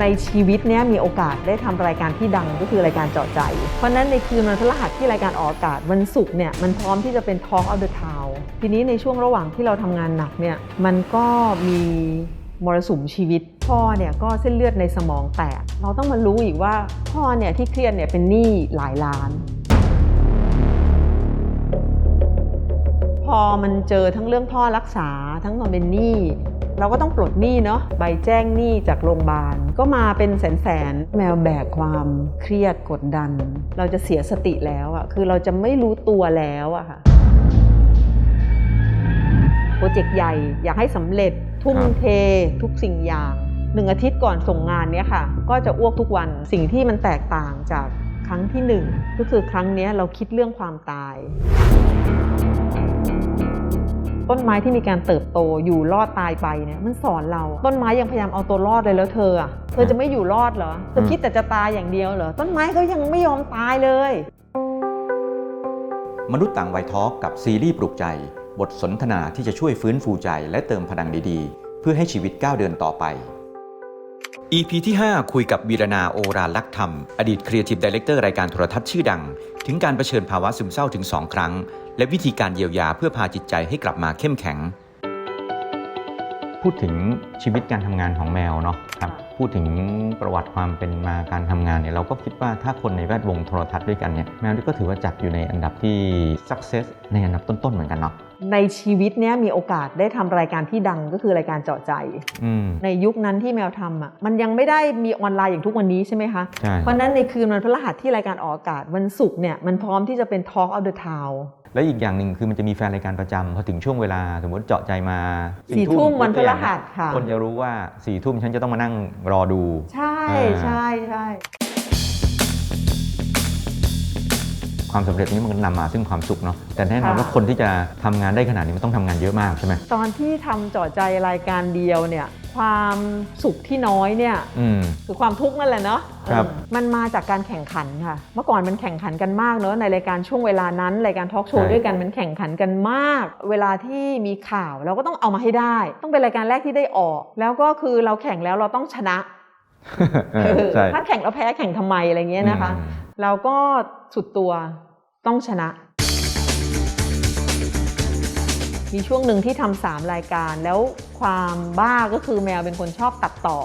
ในชีวิตเนี้ยมีโอกาสได้ทำรายการที่ดังก็คือรายการเจาะใจ เพราะฉะนั้นในคืนวันพฤหัสที่รายการออกอากาศวันศุกร์เนี่ยมันพร้อมที่จะเป็น Talk of the Town ทีนี้ในช่วงระหว่างที่เราทำงานหนักเนี่ยมันก็มีมรสุมชีวิต พ่อเนี่ยก็เส้นเลือดในสมองแตก เราต้องมารู้อีกว่าพ่อเนี่ยที่เครียดเนี่ยเป็นหนี้หลายล้าน พอมันเจอทั้งเรื่องพ่อรักษาทั้งตอนเป็นหนี้ เราก็ต้องปลดหนี้เนาะใบแจ้งหนี้จากโรงพยาบาล ก็มาเป็นแสนแสนแมวแบกความเครียดกดดัน เราจะเสียสติแล้วอะคือเราจะไม่รู้ตัวแล้วอะค่ะโปรเจกต์ใหญ่อยากให้สำเร็จทุ่มเททุกสิ่งอย่างหนึ่งอาทิตย์ก่อนส่งงานเนี้ยค่ะ ก็จะอ้วกทุกวันสิ่งที่มันแตกต่างจากครั้งที่หนึ่งก็คือครั้งนี้เราคิดเรื่องความตาย ต้นไม้ที่มีการเติบโตอยู่รอดตายไปเนี่ยมันสอนเราต้นไม้ยังพยายามเอาตัวรอดเลยแล้วเธออะเธอจะไม่อยู่รอดเหรอเธอคิดแต่จะตายอย่างเดียวเหรอต้นไม้ก็ยังไม่ยอมตายเลย มนุษย์ต่างวัยทอล์กกับซีรีส์ปลุกใจ บทสนทนาที่จะช่วยฟื้นฟูใจและเติมพลังดีๆ เพื่อให้ชีวิตก้าวเดินต่อไป EP ที่ 5 คุยกับวีรนาโอราลักษ์ธรรม อดีตครีเอทีฟดีเลกเตอร์รายการโทรทัศน์ชื่อดัง ถึงการเผชิญภาวะซึมเศร้าถึง 2 ครั้ง และวิธีการเยียวยาเพื่อพาจิตใจให้กลับมาเข้มแข็ง พูดถึงชีวิตการทำงานของแมวเนาะครับพูดถึงประวัติความเป็นมาการทำงานเนี่ยเราก็คิดว่าถ้าคนในแวดวงโทรทัศน์ด้วยกันเนี่ยแมวนี่ก็ถือว่าจัดอยู่ในอันดับที่ success ในอันดับต้นๆเหมือนกันเนาะในชีวิตเนี้ยมีโอกาสได้ทำรายการที่ดังก็คือรายการเจาะใจอืมในยุคนั้นที่แมวทำอะมันยังไม่ได้มีออนไลน์อย่างทุกวันนี้ใช่ไหมคะใช่เพราะฉะนั้นในคืนวันพฤหัสที่รายการออกอากาศวันศุกร์เนี่ยมันพร้อมที่จะเป็น Talk of the Town และอีกอย่างหนึ่งคือมันจะมีแฟนรายการประจำพอถึงช่วงเวลาสมมติเจาะใจมาสี่ทุ่มวันพฤหัสค่ะ คนจะรู้ว่าสี่ทุ่มฉันจะต้องมานั่งรอดู ใช่อ่าใช่ใช่ความสำเร็จนี้มันก็นำมาซึ่งความสุขเนาะแต่แน่นอนว่าคนที่จะทำงานได้ขนาดนี้มันต้องทำงานเยอะมากใช่ไหมตอนที่ทำเจาะใจรายการเดียวเนี่ย ความสุขที่น้อยเนี่ยอืม คือความทุกข์นั่นแหละเนาะครับเออมันมาจากการแข่งขันค่ะ เมื่อก่อนมันแข่งขันกันมากเนอะในรายการช่วงเวลานั้นรายการทอล์กโชว์ด้วยกันมันแข่งขันกันมาก เวลาที่มีข่าวเราก็ต้องเอามาให้ได้ ต้องเป็นรายการแรกที่ได้ออก แล้วก็คือเราแข่งแล้วเราต้องชนะเออใช่ถ้าแข่งแล้วแพ้แข่งทำไมอะไรเงี้ยนะคะ อืม เราก็สุดตัวต้องชนะ มีช่วงหนึ่งที่ทำสามรายการ แล้วความบ้าก็คือแมวเป็นคนชอบตัดต่อ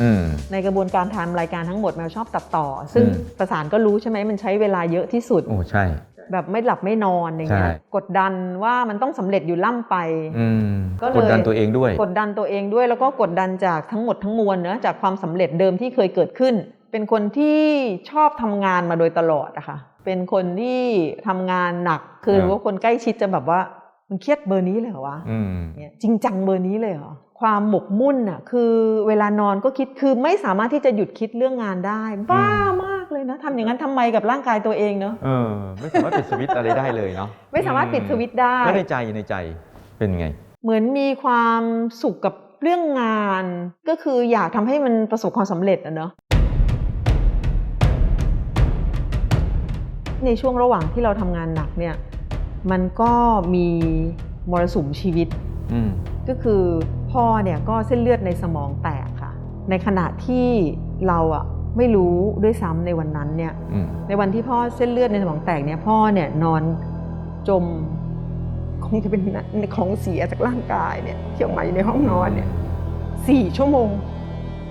อืมในกระบวนการทำรายการทั้งหมดแมวชอบตัดต่อ ซึ่งอืมประสานก็รู้ใช่ไหมมันใช้เวลาเยอะที่สุดโอ้ใช่ แบบไม่หลับไม่นอนอย่างเงี้ยใช่กดดันว่ามันต้องสำเร็จอยู่ล่ำไปอืมก็เลยกดดันตัวเองด้วย กดดันตัวเองด้วยแล้วก็กดดันจากทั้งหมดทั้งมวลเนอะจากความสำเร็จเดิมที่เคยเกิดขึ้น เป็นคนที่ชอบทำงานมาโดยตลอดอะค่ะเป็นคนที่ทำงานหนักคือครับว่าคนใกล้ชิดจะแบบว่า มันเครียดเบอร์นี้เลยเหรอวะอืมเนี่ยจริงจังเบอร์นี้เลยเหรอความหมกมุ่นอะคือเวลานอนก็คิดคือไม่สามารถที่จะหยุดคิดเรื่องงานได้ บ้ามากเลยนะทำอย่างนั้นทำไมกับร่างกายตัวเองเนอะเออ ไม่สามารถปิดสวิตช์อะไรได้เลยเนาะไม่สามารถปิดสวิตช์ได้แล้วในใจในใจเป็นไง เหมือนมีความสุขกับเรื่องงาน ก็คืออยากทำให้มันประสบความสำเร็จอะเนาะในช่วงระหว่างที่เราทำงานหนักเนี่ย มันก็มีมรสุมชีวิตอืมก็คือพ่อเนี่ยก็เส้นเลือดในสมองแตกค่ะ ในขณะที่เราอะไม่รู้ด้วยซ้ำในวันนั้นเนี่ยอืมในวันที่พ่อเส้นเลือดในสมองแตกเนี่ย พ่อเนี่ยนอนจมคงจะเป็นของเสียจากร่างกายเนี่ยเที่ยวไหมาอยู่ในห้องนอนเนี่ยสี่ชั่วโมง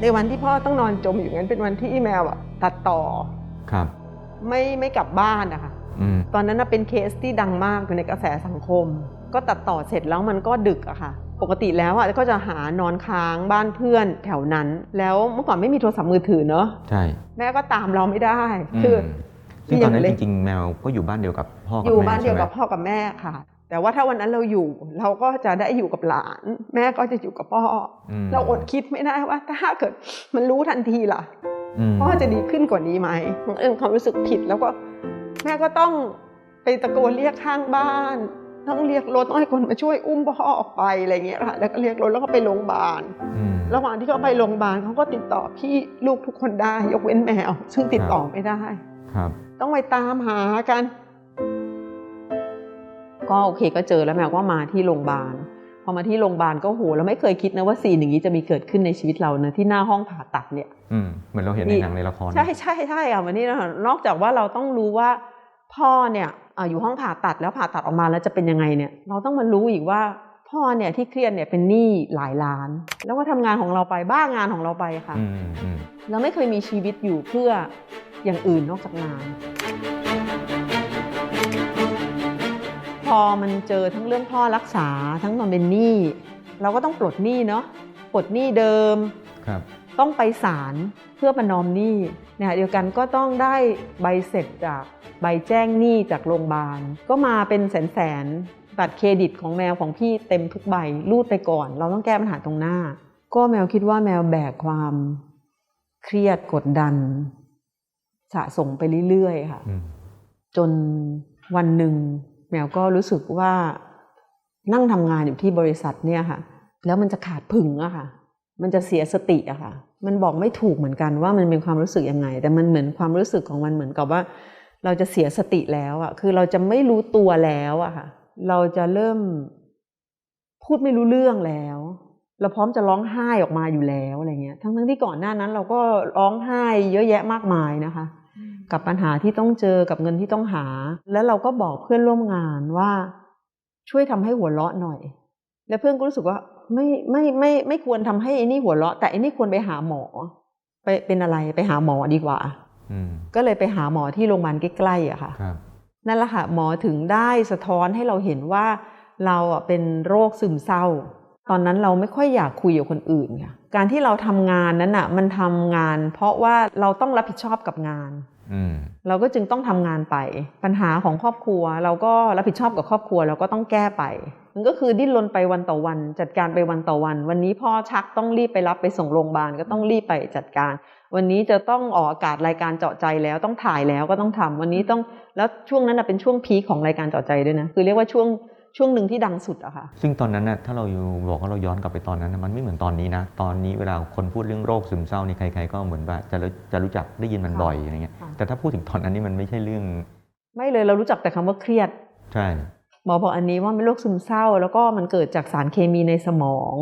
ในวันที่พ่อต้องนอนจมอยู่งั้นเป็นวันที่แมวอะตัดต่อครับ ไม่ไม่กลับบ้านนะคะอืม ตอนนั้นนะเป็นเคสที่ดังมากอยู่ในกระแสสังคม ก็ตัดต่อเสร็จแล้วมันก็ดึกอะค่ะ ปกติแล้วอะก็จะหานอนค้างบ้านเพื่อนแถวนั้น แล้วเมื่อก่อนไม่มีโทรศัพท์มือถือเนอะใช่ แม่ก็ตามเราไม่ได้คือมซึ่งตอนนั้นเรีจยนเลยริงๆแมวก็อยู่บ้านเดียวกับพ่อกับอยู่แม่บ้านเดียวกับใช่ไหมพ่อกับแม่ค่ะ แต่ว่าถ้าวันนั้นเราอยู่เราก็จะได้อยู่กับหลาน แม่ก็จะอยู่กับพ่ออมเราอดคิดไม่ได้ว่า ถ้าเกิดมันรู้ทันทีล่ะมพ่อจะดีขึ้นกว่านี้ไหมมันเป็นความรู้สึกผิดแล้วก็ แม่ก็ต้องไปตะโกนเรียกข้างบ้าน ต้องเรียกรถต้องให้คนมาช่วยอุ้มพ่อออกไปอะไรเงี้ยค่ะแล้วก็เรียกรถแล้วก็ไปโรงพยาบาลอืมระหว่างที่เขาไปโรงพยาบาลเขาก็ติดต่อพี่ลูกทุกคนได้ ยกเว้นแมว ซึ่งติดต่อไม่ได้ครับ ต้องไปตามหากัน ก็โอเคก็เจอแล้วแมวก็มาที่โรงพยาบาลพอมาที่โรงพยาบาลก็โหเราไม่เคยคิดนะว่าซีนอย่างนี้จะมีเกิดขึ้นในชีวิตเรานะที่หน้าห้องผ่าตัดเนี่ยอืมเหมือนเราเห็นในหนังในละคร ใช่ใช่ใช่ค่ะวันนี้นะคะนอกจากว่าเราต้องรู้ว่า พ่อเนี่ยอาอยู่ห้องผ่าตัดแล้วผ่าตัดออกมาแล้วจะเป็นยังไงเนี่ย เราต้องมารู้อีกว่าพ่อเนี่ยที่เครียดเนี่ยเป็นหนี้หลายล้าน แล้วก็ทำงานของเราไปบ้างานของเราไปค่ะอืมอืมเราไม่เคยมีชีวิตอยู่เพื่ออย่างอื่นนอกจากงาน พอมันเจอทั้งเรื่องพ่อรักษาทั้งตอนเป็นหนี้เราก็ต้องปลดหนี้เนาะปลดหนี้เดิมครับ ต้องไปศาลเพื่อประนอมหนี้เนี่ยเดียวกันก็ต้องได้ใบเสร็จจากใบแจ้งหนี้จากโรงพยาบาล ก็มาเป็นแสนแสนๆบัตรเครดิตของแมวของพี่เต็มทุกใบรูดไปก่อน เราต้องแก้ปัญหาตรงหน้า ก็แมวคิดว่าแมวแบกความเครียดกดดัน สะสมไปเรื่อยๆค่ะอืมจนวันหนึ่งแมวก็รู้สึกว่านั่งทำงานอยู่ที่บริษัทเนี่ยค่ะ แล้วมันจะขาดผึ่งอะค่ะ มันจะเสียสติอะค่ะ มันบอกไม่ถูกเหมือนกันว่ามันเป็นความรู้สึกยังไง แต่มันเหมือนความรู้สึกของมันเหมือนกับว่า เราจะเสียสติแล้วอะคือเราจะไม่รู้ตัวแล้วอะค่ะ เราจะเริ่มพูดไม่รู้เรื่องแล้ว เราพร้อมจะร้องไห้ออกมาอยู่แล้วอะไรเงี้ย ทั้งทั้งๆที่ก่อนหน้านั้น เราก็ร้องไห้เยอะแยะมากมายนะคะ กับปัญหาที่ต้องเจอ กับเงินที่ต้องหา แล้วเราก็บอกเพื่อนร่วมงานว่าช่วยทำให้หัวเราะหน่อย แล้วเพื่อนก็รู้สึกว่า ไม่ไม่ไม่ไม่ควรทำให้ไอ้นี่หัวเราะ แต่ไอ้นี่ควรไปหาหมอ ไปเป็นอะไรไปหาหมอดีกว่าอืมก็เลยไปหาหมอที่โรงพยาบาลใกล้ๆอะค่ะครับนั่นแหละค่ะหมอถึงได้สะท้อนให้เราเห็นว่าเราอะเป็นโรคซึมเศร้า ตอนนั้นเราไม่ค่อยอยากคุยกับคนอื่นค่ะการที่เราทำงานนั้นอะมันทำงาน เพราะว่าเราต้องรับผิดชอบกับงานอืม เราก็จึงต้องทำงานไป ปัญหาของครอบครัว เราก็รับผิดชอบกับครอบครัว เราก็ต้องแก้ไป มันก็คือดิ้นรนไปวันต่อวัน จัดการไปวันต่อวัน วันนี้พ่อชักต้องรีบไปรับไปส่งโรงพยาบาลก็ต้องรีบไปจัดการ วันนี้จะต้องออกอากาศรายการเจาะใจแล้วต้องถ่ายแล้วก็ต้องทำวันนี้ต้องแล้วช่วงนั้นเป็นช่วงพีคของรายการเจาะใจด้วยนะคือเรียกว่าช่วง ช่วงหนึ่งที่ดังสุดอะค่ะ ซึ่งตอนนั้นน่ะถ้าเราอยู่บอกว่าเราย้อนกลับไปตอนนั้นน่ะมันไม่เหมือนตอนนี้นะ ตอนนี้เวลาคนพูดเรื่องโรคซึมเศร้านี่ใคร ๆ ก็เหมือนว่าจะรู้จะรู้จักได้ยินมันค่ะบ่อยอะไรเงี้ยค่ะแต่ถ้าพูดถึงตอนนั้นนี่มันไม่ใช่เรื่อง ไม่เลยเรารู้จักแต่คำว่าเครียดใช่หมอบอกอันนี้ว่าเป็นโรคซึมเศร้า แล้วก็มันเกิดจากสารเคมีในสมอง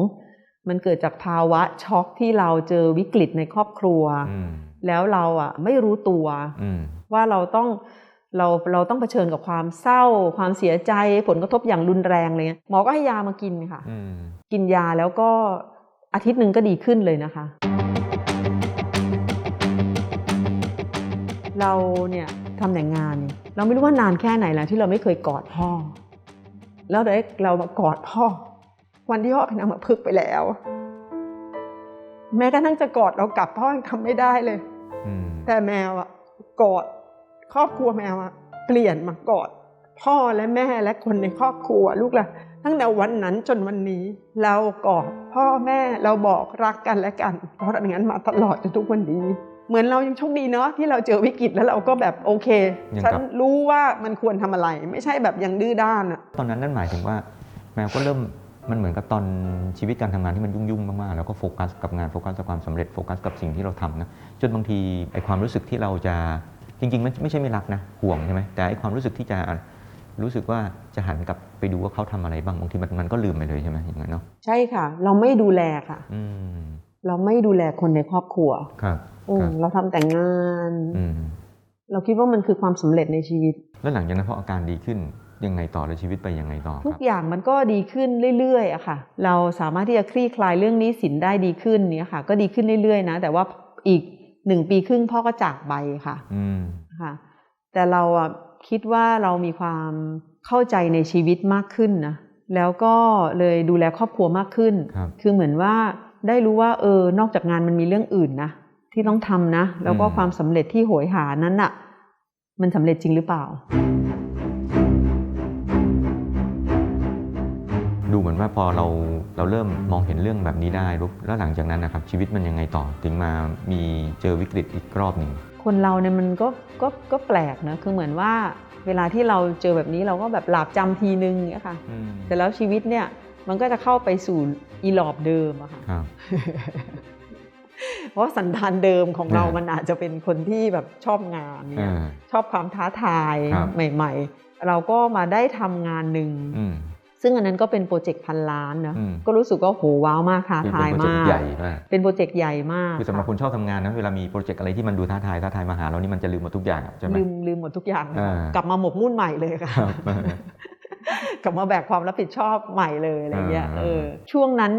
มันเกิดจากภาวะช็อกที่เราเจอวิกฤตในครอบครัวอืมแล้วเราอะไม่รู้ตัวอืมว่าเราต้อง เราเราต้องเผชิญกับความเศร้า ความเสียใจผลกระทบอย่างรุนแรงอะไรเลยหมอก็ให้ยามากินค่ะอืมกินยาแล้วก็อาทิตย์หนึ่งก็ดีขึ้นเลยนะคะ เราเนี่ยทำแต่งานเนี่ยเราไม่รู้ว่านานแค่ไหนแล้วที่เราไม่เคยกอดพ่อ แล้วได้เรามากอดพ่อ วันที่พ่อเป็นอัมพฤกษ์ไปแล้ว แม้กระทั่งจะกอดเรากลับพ่อยังทำไม่ได้เลยอืมแต่แมวอะกอด ครอบครัวแมวอะเปลี่ยนมากอดพ่อและแม่และคนในครอบครัวลูกละตั้งแต่วันนั้นจนวันนี้เรากอดพ่อแม่เราบอกรักกันและกัน เพราะอย่างนั้นมาตลอดจนทุกวันนี้ เหมือนเรายังโชคดีเนาะที่เราเจอวิกฤตแล้วเราก็แบบโอเคยังฉันกลับรู้ว่ามันควรทำอะไร ไม่ใช่แบบยังดื้อด้านอะตอนนั้นนั่นหมายถึงว่า แมวก็เริ่มมันเหมือนกับตอนชีวิตการทำงานที่มันยุ่งๆมากๆแล้วก็โฟกัสกับงานโฟกัสกับความสำเร็จโฟกัสกับสิ่งที่เราทำนะจนบางทีไอความรู้สึกที่เราจะ จริงๆมันไม่ใช่ไม่รักนะห่วงใช่ไหมแต่ไอความรู้สึกที่จะรู้สึกว่าจะหันกลับไปดูว่าเขาทำอะไรบ้างบางทีมันมันก็ลืมไปเลยใช่ไหมอย่างนั้นเนาะใช่ค่ะ เราไม่ดูแลค่ะ อืมเราไม่ดูแลคนในครอบครัวครับอืคมรับเราทำแต่งานอืมเราคิดว่ามันคือความสำเร็จในชีวิต แล้วหลังจากนั้นพออาการดีขึ้นยังไงต่อแล้วชีวิตไปยังไงต่อคทุรักบอย่างมันก็ดีขึ้นเรื่อยๆอะค่ะ เราสามารถที่จะคลี่คลายเรื่องหนี้สินได้ดีขึ้นเนี่ยค่ะ ก็ดีขึ้นเรื่อยๆนะแต่ว่าอีก หนึ่งปีครึ่งพ่อก็จากไปค่ะอืมค่ะ แต่เราอะคิดว่าเรามีความเข้าใจในชีวิตมากขึ้นนะแล้วก็เลยดูแลครอบครัวมากขึ้นครับคือเหมือนว่าได้รู้ว่าเออนอกจากงานมันมีเรื่องอื่นนะที่ต้องทำนะ แล้วก็อืมความสำเร็จที่โหยหานั้นน่ะ มันสำเร็จจริงหรือเปล่า ดูเหมือนว่าพอเราเราเริ่มมองเห็นเรื่องแบบนี้ได้ปุ๊บแล้วหลังจากนั้นนะครับชีวิตมันยังไงต่อถึงมามีเจอวิกฤตอีกรอบหนึ่งคนเราเนี่ยมันก็ก็ก็แปลกนะคือเหมือนว่าเวลาที่เราเจอแบบนี้เราก็แบบหลาบจำทีนึงเนี่ยค่ะอืมแต่แล้วชีวิตเนี่ยมันก็จะเข้าไปสู่อีหลอบเดิมอะค่ะครับเพราะสันดานเดิมของเราอ่ามัมันอาจจะเป็นคนที่แบบชอบงานเอเนี่ยอชอบความท้าทายครับใหม่ ๆ เราก็มาได้ทำงานหนึ่งอืม ซึ่งอันนั้นก็เป็นโปรเจกต์พันล้านนะอืมก็รู้สึกว่าโหว้าวมากท้าคือทายเป็นโปรเจกมาต์กใหญ่มากเป็นโปรเจกต์ใหญ่มากคือสำหรับคนชอบทำงานนะเวลามีโปรเจกต์อะไรที่มันดูท้าทายท้าทายมาหาเรานี่มันจะลืมหมดทุกอย่างอะใช่ไหมลืมลืมหมดทุกอย่างอ่ากลับมาหมกมุ่นใหม่เลยค่ะครับกลับมาแบกความรับผิดชอบใหม่เลยอะไรเงี้ยอ่าเออช่วงนั้น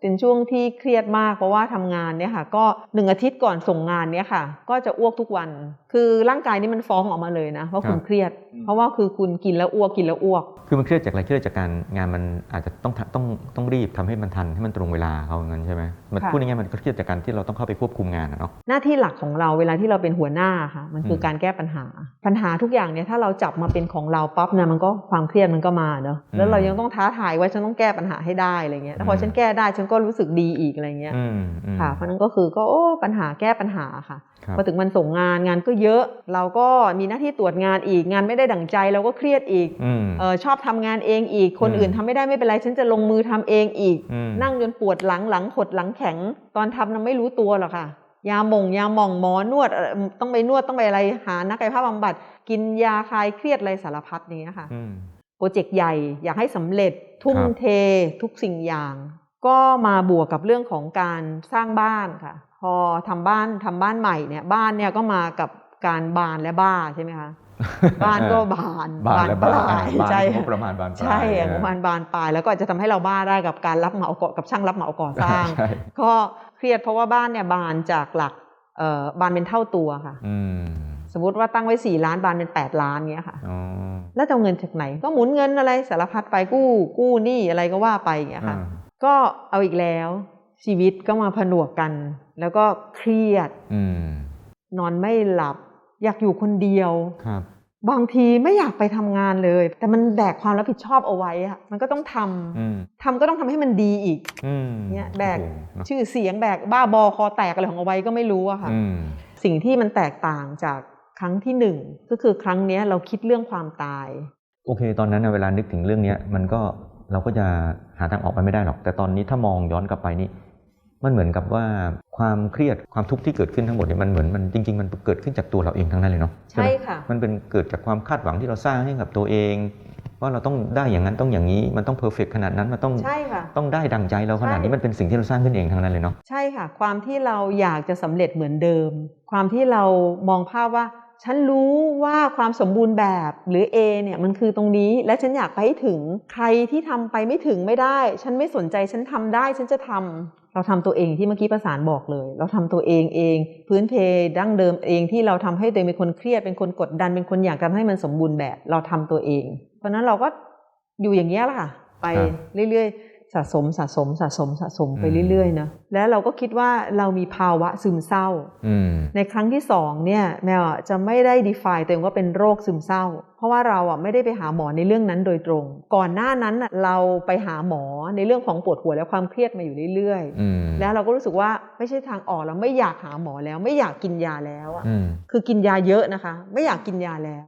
เป็นช่วงที่เครียดมากเพราะว่าทำงานเนี่ยค่ะ ก็หนึ่งอาทิตย์ก่อนส่งงานเนี่ยค่ะ ก็จะอ้วกทุกวันคือร่างกายนี่มันฟ้องออกมาเลยนะว่าคุณเครียด เพราะว่าคือคุณกินแล้วอ้วกกินแล้วอ้วก คือมันเครียดจากอะไรเครียดจากการงานมันอาจจะต้องทำต้องต้องรีบทำให้มันทันให้มันตรงเวลาเขาอย่างนั้นใช่ไหมมันค่ะพูดง่ายๆมันก็เครียดจากการที่เราต้องเข้าไปควบคุมงานอะเนาะหน้าที่หลักของเราเวลาที่เราเป็นหัวหน้าค่ะ มันคืออมการแก้ปัญหา ปัญหาทุกอย่างเนี่ยถ้าเราจับมาเป็นของเราปั๊บเนี่ยมันก็ความเครียดมันก็มาเนอะแล้วเรายังต้องท้าทายว่าฉันต้องแก้ปัญหาให้ได้อะไรเงี้ยแล้วพอฉันแก้ได้ฉันก็รู้สึกดีอีกอะไรเงี้ยอืมอืมค่ะเพราะนั้นก็คือก็โอ้ปัญหาแก้ปัญหาค่ะครับ พอถึงวันส่งงานงานก็เยอะ เราก็มีหน้าที่ตรวจงานอีกงานไม่ได้ดั่งใจเราก็เครียดอีกอืมเออชอบทำงานเองอีก คนอืมอื่นทำไม่ได้ไม่เป็นไรฉันจะลงมือทำเองอีกอืมนั่งจนปวดหลังหลังขดหลังแข็ง ตอนทำนั้นไม่รู้ตัวหรอกค่ะยาหมองยาหมองหมอนวดเอ่อต้องไปนวดต้องไปอะไรหานักกายภาพบำบัด กินยาคลายเครียดอะไรสารพัดอย่างเงี้ยค่ะอืมโปรเจกต์ใหญ่อยากให้สำเร็จทุ่มครับเททุกสิ่งอย่าง ก็มาบวกกับเรื่องของการสร้างบ้านค่ะพ อทำบ้านทำบ้านใหม่เนี่ย บ้านเนี่ยก็มากับการบานและบ้าใช่ไหมคะบ้านก็บานบานและปบานลายบานใช่งบประมาณบานปลายใช่เอองบประมาณบานปลายแล้วก็อาจจะทำให้เราบ้าได้กับการรับเหมาก่อกับช่างรับเหมาก่อสร้างใช่ก็เครียดเพราะว่าบ้านเนี่ยบานจากหลักเอ่อบานเป็นเท่าตัวค่ะอืมสมมติว่าตั้งไว้4ล้านบานเป็น8ล้านเงี้ยค่ะอ๋อแล้วจะเอาเงินจากไหน ก็หมุนเงินอะไรสารพัดไปกู้ กู้หนี้อะไรก็ว่าไปอย่างเงี้ยค่ะอ่าก็เอาอีกแล้วชีวิตก็มาผนวกกัน แล้วก็เครียดอืมนอนไม่หลับ อยากอยู่คนเดียวครับ บางทีไม่อยากไปทำงานเลย แต่มันแบกความรับผิดชอบเอาไว้อะมันก็ต้องทำอืมทำก็ต้องทำให้มันดีอีกอืมเนี่ยแบกโอ้โหเนอะชื่อเสียงแบกบ้าบอคอแตกอะไรของเอาไว้ก็ไม่รู้อะค่ะอืมสิ่งที่มันแตกต่างจากครั้งที่หนึ่งก็คือครั้งเนี้ยเราคิดเรื่องความตาย โอเค ตอนนั้นนะเวลานึกถึงเรื่องเนี้ยมันก็เราก็จะหาทางออกไปไม่ได้หรอก แต่ตอนนี้ถ้ามองย้อนกลับไปนี่ มันเหมือนกับว่าความเครียดความทุกข์ที่เกิดขึ้นทั้งหมดเนี่ยมันเหมือนมันจริง ๆ มันเกิดขึ้นจากตัวเราเองทั้งนั้นเลยเนาะใช่ไหมค่ะมันเป็นเกิดจากความคาดหวังที่เราสร้างให้กับตัวเอง ว่าเราต้องได้อย่างนั้นต้องอย่างนี้ มันต้องเพอร์เฟกขนาดนั้นมันต้องใช่ค่ะต้องได้ดังใจเราขนาดนี้ใช่มันเป็นสิ่งที่เราสร้างขึ้นเองทั้งนั้นเลยเนาะใช่ค่ะ ความที่เราอยากจะสำเร็จเหมือนเดิม ความที่เรามองภาพว่า ฉันรู้ว่าความสมบูรณ์แบบหรือ A เนี่ยมันคือตรงนี้ และฉันอยากไปให้ถึงใครที่ทำไปไม่ถึงไม่ได้ ฉันไม่สนใจฉันทำได้ ฉันจะทำเราทำตัวเองที่เมื่อกี้ประสานบอกเลย เราทำตัวเองเอง พื้นเพดั้งเดิมเองที่เราทำให้ตัวเองเป็นคนเครียดเป็นคนกดดันเป็นคนอยากทำให้มันสมบูรณ์แบบ เราทำตัวเอง เพราะฉะนั้นเราก็อยู่อย่างนี้ยแหละค่ะ ไปเรื่อยๆ สะสมสะสมสะสมสะสมไปเรื่อยๆนะแล้วเราก็คิดว่าเรามีภาวะซึมเศร้าอืมในครั้งที่สองเนี่ยแมวอะจะไม่ได้ define ตัวเองว่าเป็นโรคซึมเศร้า เพราะว่าเราอะไม่ได้ไปหาหมอในเรื่องนั้นโดยตรง ก่อนหน้านั้นน่ะเราไปหาหมอในเรื่องของปวดหัวและความเครียดมาอยู่เรื่อยอืมๆแล้วเราก็รู้สึกว่าไม่ใช่ทางออกเราไม่อยากหาหมอแล้ว ไม่อยากกินยาแล้วอะอืมคือกินยาเยอะนะคะ ไม่อยากกินยาแล้ว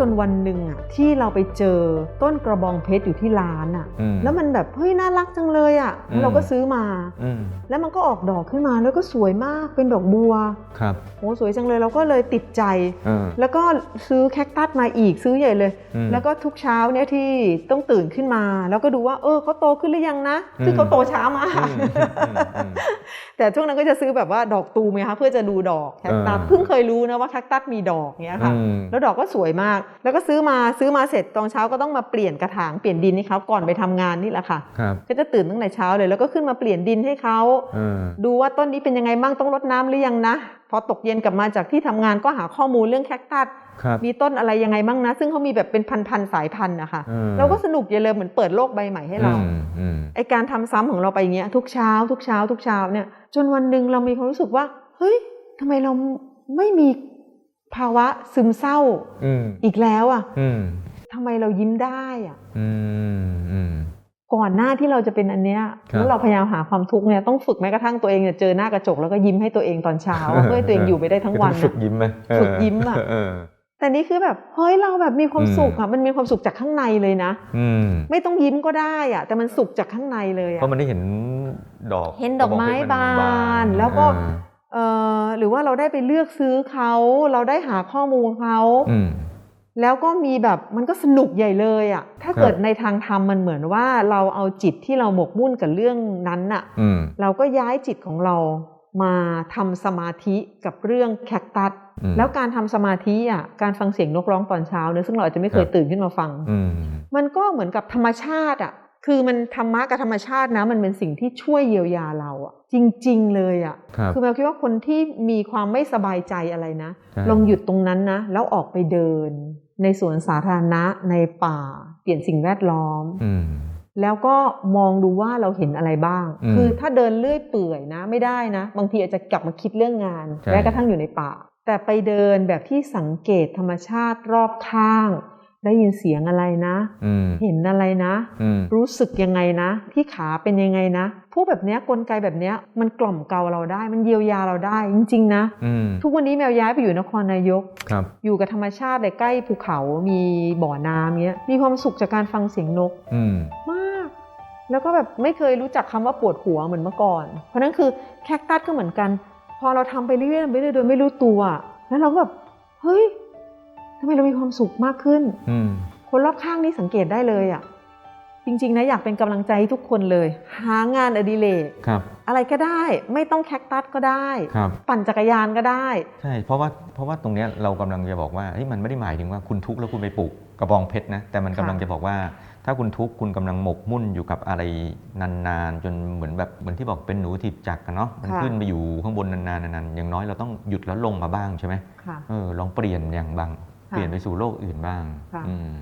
จนวันหนึ่งอะที่เราไปเจอต้นกระบองเพชรอยู่ที่ร้านอะอืมแล้วมันแบบเฮ้ยน่ารักจังเลยอะอืมเราก็ซื้อมาอืมแล้วมันก็ออกดอกขึ้นมาแล้วก็สวยมากเป็นดอกบัวครับโหสวยจังเลยเราก็เลยติดใจเออแล้วก็ซื้อแคคตัสมาอีกซื้อใหญ่เลยอืมแล้วก็ทุกเช้าเนี่ยที่ต้องตื่นขึ้นมา แล้วก็ดูว่าเออเขาโตขึ้นหรือยังนะอืมซึ่งเขาโตช้ามากอืมอืมอืมแต่ช่วงนั้นก็จะซื้อแบบว่าดอกตูมไงคะเพื่อจะดูดอกแคคตัสเออเพิ่งเคยรู้นะว่าแคคตัสมีดอกเนี้ยค่ะอืมแล้วดอกก็สวยมากแล้วก็ซื้อมาซื้อมาเสร็จตอนเช้าก็ต้องมาเปลี่ยนกระถางเปลี่ยนดินให้เขาก่อนไปทำงานนี่แหละค่ะครับก็จะตื่นตั้งแต่เช้าเลย แล้วก็ขึ้นมาเปลี่ยนดินให้เขาเออดูว่าต้นนี้เป็นยังไงบ้างต้องรดน้ำหรือยังนะพอตกเย็นกลับมาจากที่ทำงานก็หาข้อมูลเรื่องแคคตัสครับมีต้นอะไรยังไงบ้างนะ ซึ่งเขามีแบบเป็นพันๆสายพันธุ์นะคะออเราก็สนุกเยอะเลยเหมือนเปิดโลกใบใหม่ให้เราอืมอืมไอการทำซ้ำของเราไปอย่างเงี้ยทุกเช้า ทุกเช้า ทุกเช้าเนี่ย จนวันหนึ่งเรามีความรู้สึกว่า เฮ้ยทำไมเราไม่มี ภาวะซึมเศร้าอืมอีกแล้วอะอืมทำไมเรายิ้มได้อะอืมอืมก่อนหน้าที่เราจะเป็นอันเนี้ยครับแล้วเราพยายามหาความทุกข์เนี่ยต้องฝึกแม้กระทั่งตัวเองเนี่ยเจอหน้ากระจกแล้วก็ยิ้มให้ตัวเองตอนเช้าอะเพื่อให้ตัวเองอยู่ไปได้ทั้งวันก็ต้องฝึนะกยิ้มไหมเออฝึกยิ้มอะเออแต่นี่คือแบบเฮ้ยเราแบบมีความอืมสุขอะมันมีความสุขจากข้างในเลยนะอืมไม่ต้องยิ้มก็ได้อะแต่มันสุขจากข้างในเลยเพอะราะมันได้เห็นดอก เห็นดอกไม้ระเพชรบาน แล้วก็เออเออ หรือว่าเราได้ไปเลือกซื้อเขา เราได้หาข้อมูลเขาอืมแล้วก็มีแบบมันก็สนุกใหญ่เลยอะ่ะ ถ้าเกิดในทางธรรมมันเหมือนว่าเราเอาจิตที่เราหมกมุ่นกับเรื่องนั้นอะ่ะอืมเราก็ย้ายจิตของเรามาทำสมาธิกับเรื่องแคคตัสอืมแล้วการทำสมาธิอะการฟังเสียงนกร้องตอนเช้าเนี่ยซึ่งเราอาจจะไม่เคยครับตื่นขึ้นมาฟังอืมมันก็เหมือนกับธรรมชาติอะ คือมันธรรมะกับธรรมชาตินะ มันเป็นสิ่งที่ช่วยเยียวยาเราอะจริง ๆ เลยอะครับคือแมวคิดว่าคนที่มีความไม่สบายใจอะไรนะใช่ลองหยุดตรงนั้นนะ แล้วออกไปเดิน ในสวนสาธารณะในป่า เปลี่ยนสิ่งแวดล้อมอืมแล้วก็มองดูว่าเราเห็นอะไรบ้างอืมคือถ้าเดินเลื่อยเปื่อยนะ ไม่ได้นะ บางทีอาจจะกลับมาคิดเรื่องงานใช่แม้กระทั่งอยู่ในป่า แต่ไปเดินแบบที่สังเกตธรรมชาติรอบข้าง ได้ยินเสียงอะไรนะอืมเห็นอะไรนะอืมรู้สึกยังไงนะ ที่ขาเป็นยังไงนะพวกแบบเนี้ยกลไกแบบเนี้ยมันกล่อมเกลาเราได้ มันเยียวยาเราได้จริง ๆ นะอืมทุกวันนี้แมวย้ายไปอยู่นครนายกครับอยู่กับธรรมชาติเลยใกล้ภูเขามีบ่อน้ำเนี้ยมีความสุขจากการฟังเสียงนกอืมมาก แล้วก็แบบไม่เคยรู้จักคำว่าปวดหัวเหมือนเมื่อก่อน เพราะนั้นคือแคคตัสก็เหมือนกัน พอเราทำไปเรื่อยๆไปเรื่อยๆโดยไม่รู้ตัว แล้วเราก็แบบเฮ้ยทำไมเรามีความสุขมากขึ้นอืมคนรอบข้างนี่สังเกตได้เลยอะ่ะจริงๆนะอยากเป็นกำลังใจให้ทุกคนเลย หางานอดิเรกครับอะไรก็ได้ไม่ต้องแคคตัสก็ได้ครับปั่นจักรยานก็ได้ใช่เพราะว่าเพราะว่าตรงเนี้ยเรากำลังจะบอกว่าเฮ้ยมันไม่ได้หมายถึงว่าคุณทุกข์แล้วคุณไปปลูกกระบองเพชรนะแต่มันกำลังจะบอกว่า ถ้าคุณทุกข์คุณกำลังหมกมุ่นอยู่กับอะไรนานๆ จนเหมือนแบบเหมือนที่บอกเป็นหนูถีบจักรกันเนาะมันค่ะขึ้นไปอยู่ข้างบนนานๆนานๆอย่างน้อยเราต้องหยุดแล้วลงมาบ้างใช่ไหมค่ะเออลองเปลี่ยนอย่างบ้างค่ะ เปลี่ยนไปสู่โลกอื่นบ้างค่ะอืม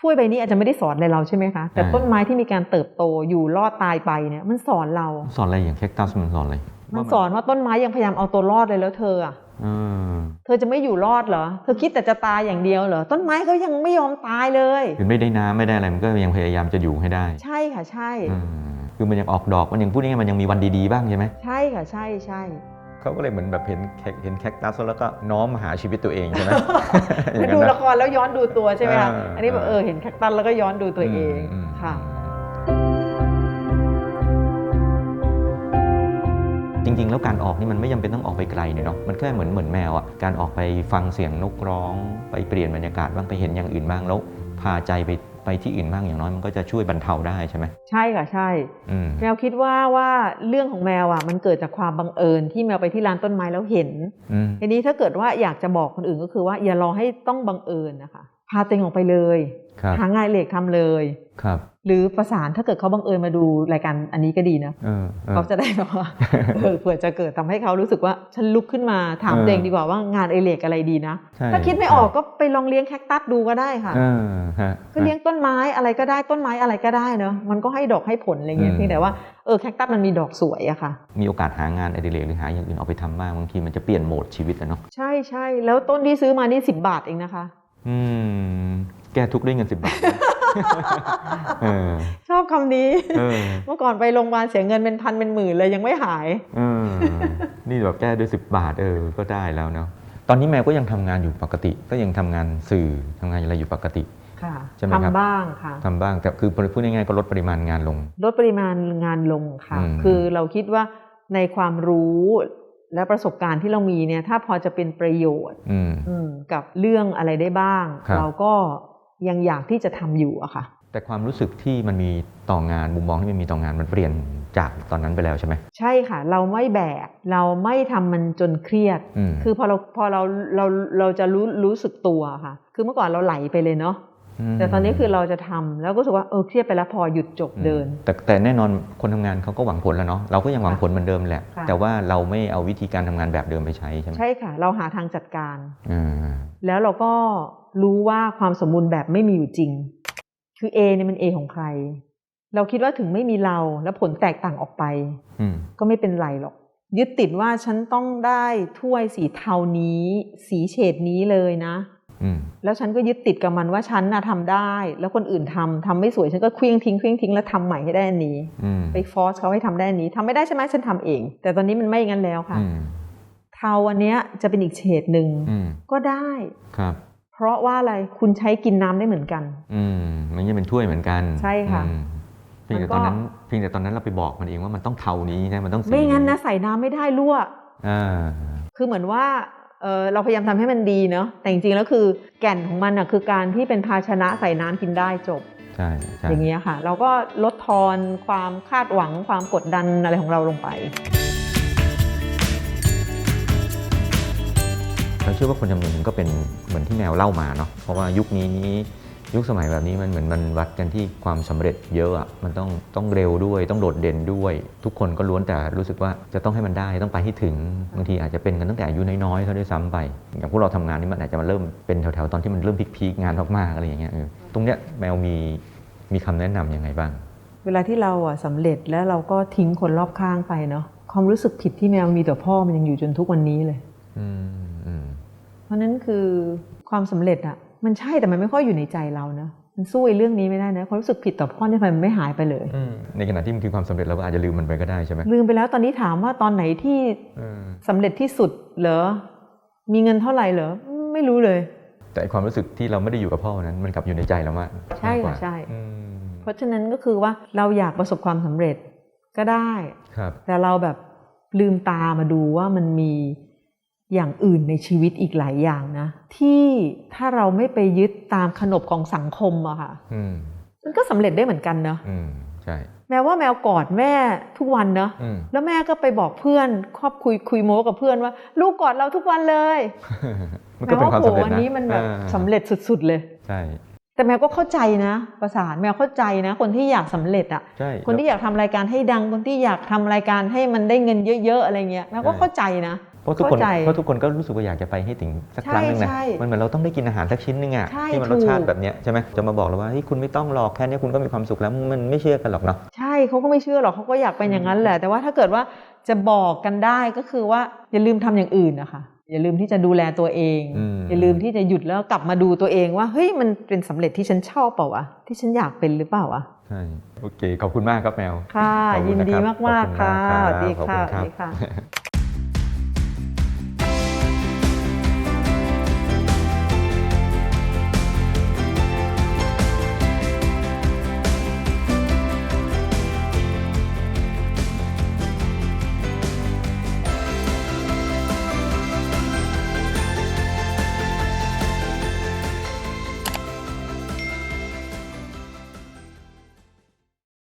ถ้วยใบนี้อาจจะไม่ได้สอนอะไรเราใช่ไหมคะ แต่อ่าต้นไม้ที่มีการเติบโตอยู่รอดตายไปเนี่ยมันสอนเรา สอนอะไรอย่างแคคตัสมันสอนอะไร มันสอนว่าต้นไม้ยังพยายามเอาตัวรอดเลยแล้วเธออะเออเธอจะไม่อยู่รอดเหรอ เธอคิดแต่จะตายอย่างเดียวเหรอ ต้นไม้เขายังไม่ยอมตายเลยคือไม่ได้น้ำไม่ได้อะไรมันก็ยังพยายามจะอยู่ให้ได้ ใช่ค่ะใช่อืมคือมันยังออกดอกมันยังพูดง่ายๆมันยังมีวันดีๆบ้างใช่ไหมใช่ค่ะใช่ใช่ เขาก็เลยเหมือนแบบเห็นแคเห็นแคคตัสแล้วก็น้อมมาหาชีวิตตัวเองใช่ไหมอย่ามางนั้นดูนะละครแล้วย้อนดูตัวใช่ไหมคะอ่าอันนี้แบบเออเห็นแคคตัสแล้วก็ย้อนดูตัวเองมมค่ะจริง ๆ แล้วการออกนี่มันไม่จำเป็นต้องออกไปไกลเนี่ยเนาะมันแค่เหมือนเหมือนแมวอะการออกไปฟังเสียงนกร้อง ไปเปลี่ยนบรรยากาศบ้างไปเห็นอย่างอื่นบ้างแล้วพาใจไป ไปที่อื่นบ้างอย่างน้อยมันก็จะช่วยบรรเทาได้ใช่ไหมใช่ค่ะใช่อืมแมวคิดว่าว่าเรื่องของแมวอะมันเกิดจากความบังเอิญที่แมวไปที่ร้านต้นไม้แล้วเห็นอืมทีนี้ถ้าเกิดว่าอยากจะบอกคนอื่นก็คือว่าอย่ารอให้ต้องบังเอิญนะคะพาตัวเองออกไปเลยครับ หางานเหล็กทำเลยครับ หรือประสานถ้าเกิดเขาบังเอิญมาดูรายการอันนี้ก็ดีนะเออออเขาจะได้แบบว่าเออเผื่อจะเกิดทำให้เขารู้สึกว่าฉันลุกขึ้นมาถามเออตัวเองดีกว่าว่างานเอเล็กอะไรดีนะใช่ถ้าคิดไม่ออกก็ไปลองเลี้ยงแคคตัสดูก็ได้ค่ะเออฮะก็เลี้ยงต้นไม้อะไรก็ได้ต้นไม้อะไรก็ได้เนอะมันก็ให้ดอกให้ผลอะไรเงี้ยอืมเพียงแต่ว่าเออแคคตัสมันมีดอกสวยอะค่ะ มีโอกาสหางานอดิเรกหรือหาอย่างอื่นออกไปทำบ้างบางทีมันจะเปลี่ยนโหมดชีวิตอะเนาะใช่ใช่แล้วต้นที่ซื้อมานี่สิบาทเองนะคะ อืมแก้ทุกข์ด้วยเงินสิบบาทเออชอบคำนี้เออเมื่อก่อนไปโรงพยาบาลเสียเงินเป็นพันเป็นหมื่นเลยยังไม่หายเออนี่แบบแก้ด้วยสิบบาทเออก็ได้แล้วเนาะตอนนี้แมวก็ยังทำงานอยู่ปกติ ก็ยังทำงานสื่อทำงานอะไรอยู่ปกติค่ะใช่ไหมครับทำบ้างค่ะทำบ้างแต่คือพูดง่ายๆก็ลดปริมาณงานลง ลดปริมาณงานลงค่ะอืมคือเราคิดว่าในความรู้และประสบการณ์ที่เรามีเนี่ย ถ้าพอจะเป็นประโยชน์อืมอืมกับเรื่องอะไรได้บ้างครับเราก็ ยังอยากที่จะทำอยู่อะค่ะ แต่ความรู้สึกที่มันมีต่องานมุมมองที่มันมีต่องานมันเปลี่ยนจากตอนนั้นไปแล้วใช่ไหมใช่ค่ะ เราไม่แบกเราไม่ทำมันจนเครียดอืมคือพอเราพอเราเราเราจะรู้รู้สึกตัวค่ะ คือเมื่อก่อนเราไหลไปเลยเนาะมแต่ตอนนี้คือเราจะทำแล้วก็รู้สึกว่าเออเครียดไปแล้วพอหยุดจบเดิน แต่แต่แน่นอนคนทำงานเขาก็หวังผลแล้วเนาะเราก็ยังหวังผลเหมือนเดิมแหละค่ะแต่ว่าเราไม่เอาวิธีการทำงานแบบเดิมไปใช้ใช่ไหมใช่ค่ะ เราหาทางจัดการอ่าแล้วเราก็ รู้ว่าความสมบูรณ์แบบไม่มีอยู่จริง คือ A เนี่ยมัน A ของใคร เราคิดว่าถึงไม่มีเราแล้วผลแตกต่างออกไปอืมก็ไม่เป็นไรหรอก ยึดติดว่าฉันต้องได้ถ้วยสีเทานี้ สีเฉดนี้เลยนะอืมแล้วฉันก็ยึดติดกับมันว่าฉันน่ะทำได้ แล้วคนอื่นทำทำไม่สวยฉันก็เคลี้ยงทิ้งเคลี้ยงทิ้งแล้วทำใหม่ให้ได้อันนี้อืมไปฟอร์สเขาให้ทำได้อันนี้ทำไม่ได้ใช่ไหมฉันทำเอง แต่ตอนนี้มันไม่งั้นแล้วค่ะอืมเทาอันเนี้ยจะเป็นอีกเฉดหนึ่งอืมก็ได้ครับ เพราะว่าอะไรคุณใช้กินน้ำได้เหมือนกัน อืมมันยังเป็นถ้วยเหมือนกัน ใช่ค่ะอืมเพียงแต่มันก็ตอนนั้นเพียงแต่ตอนนั้นเราไปบอกมันเองว่ามันต้องเท่านี้นะมันต้องสีไม่งั้นนะใส่น้ำไม่ได้รั่วอ่าคือเหมือนว่าเออเราพยายามทำให้มันดีเนาะแต่จริงๆแล้วคือแก่นของมันอะคือการที่เป็นภาชนะใส่น้ำกินได้จบใช่ใช่อย่างเงี้ยค่ะ เราก็ลดทอนความคาดหวังความกดดันอะไรของเราลงไป เราเชื่อว่าคนจำนวนหนึ่งก็เป็นเหมือนที่แมวเล่ามาเนาะเพราะว่ายุคนี้ยุคสมัยแบบนี้มันเหมือนมันวัดกันที่ความสำเร็จเยอะอะมันต้องต้องเร็วด้วย ต้องโดดเด่นด้วย ทุกคนก็ล้วนแต่รู้สึกว่าจะต้องให้มันได้ต้องไปให้ถึงบางทีอาจจะเป็นกันตั้งแต่อายุน้อยๆเขาด้วยซ้ำไป อย่างพวกเราทำงานนี่มันอาจจะมาเริ่มเป็นแถวๆตอนที่มันเริ่มพีคๆงานมากๆอะไรอย่างเงี้ยเออตรงเนี้ยแมวมีมีคำแนะนำยังไงบ้าง เวลาที่เราอะสำเร็จแล้วเราก็ทิ้งคนรอบข้างไปเนาะความรู้สึกผิดที่แมวมีต่อพ่อมันยังอยู่จนทุกวันนี้เลย อืมอืม เพราะฉะนั้นคือความสำเร็จอะมันใช่แต่มันไม่ค่อยอยู่ในใจเรานะมันสู้ไอ้เรื่องนี้ไม่ได้นะความรู้สึกผิดต่อพ่อเนี่ยมันไม่หายไปเลยอืมในขณะที่มันคือความสำเร็จเราก็อาจจะลืมมันไปก็ได้ใช่ไหมลืมไปแล้วตอนนี้ถามว่าตอนไหนที่เออสำเร็จที่สุดเหรอมีเงินเท่าไหร่เหรออืมไม่รู้เลย แต่ไอ้ความรู้สึกที่เราไม่ได้อยู่กับพ่อนั้นมันกลับอยู่ในใจเรามากใช่มากกว่าค่ะใช่อืมเพราะฉะนั้นก็คือว่าเราอยากประสบความสำเร็จก็ได้ครับแต่เราแบบลืมตามาดูว่ามันมี อย่างอื่นในชีวิตอีกหลายอย่างนะ ที่ถ้าเราไม่ไปยึดตามขนบของสังคมอะค่ะอืมมันก็สำเร็จได้เหมือนกันเนาะอืมใช่แม้ว่าแมวกอดแม่ทุกวันเนาะอืมแล้วแม่ก็ไปบอกเพื่อนครอบคุยคุยโม้กับเพื่อนว่า ลูกกอดเราทุกวันเลยมันก็เป็นความสำเร็จแม้โหอันะนี้มันแบบอ่าสำเร็จสุด ๆ เลยใช่แต่แมวก็เข้าใจนะประสานแมวเข้าใจนะ คนที่อยากสำเร็จอะใช่คนที่อยากทำรายการให้ดังคนที่อยากทำรายการให้มันได้เงินเยอะ ๆ อะไรเงี้ยแมวก็เข้าใจนะเพ ราะทุกคนเข้าใจเพราะทุกคนก็รู้สึกว่าอยากจะไปให้ถึงสักครั้งหนึงนะใช่ใช่มันเหมือนเราต้องได้กินอาหารสักชิ้นหนึงอะใช่ที่มันรสชาติถูก แบบเนี้ยใช่ไหมจะมาบอกเราว่าเฮ้ยคุณไม่ต้องหรอกแค่เนี้ยคุณก็มีความสุขแล้วมันไม่เชื่อกันหรอกเนาะ ใช่เขาก็ไม่เชื่อหรอกเขาก็อยากเป็นอย่างนั้นแหละ แต่ว่าถ้าเกิดว่าจะบอกกันได้ก็คือว่าอย่าลืมทำอย่างอื่นนะคะอย่าลืมที่จะดูแลตัวเอง อืม อย่าลืมที่จะหยุดแล้วกลับมาดูตัวเองว่าเฮ้ยมันเป็นสำเร็จที่ฉันชอบเปล่าวะที่ฉันอยากเป็นหรือเปล่าวะใช่โอเคขอบคุณมากครับแมว ค่ะ ขอบคุยิณนนะดีครับมากขอบๆคุณค่ะมากครับสวัสดีขอบค่ะคุณสครับวัสดีค่ะ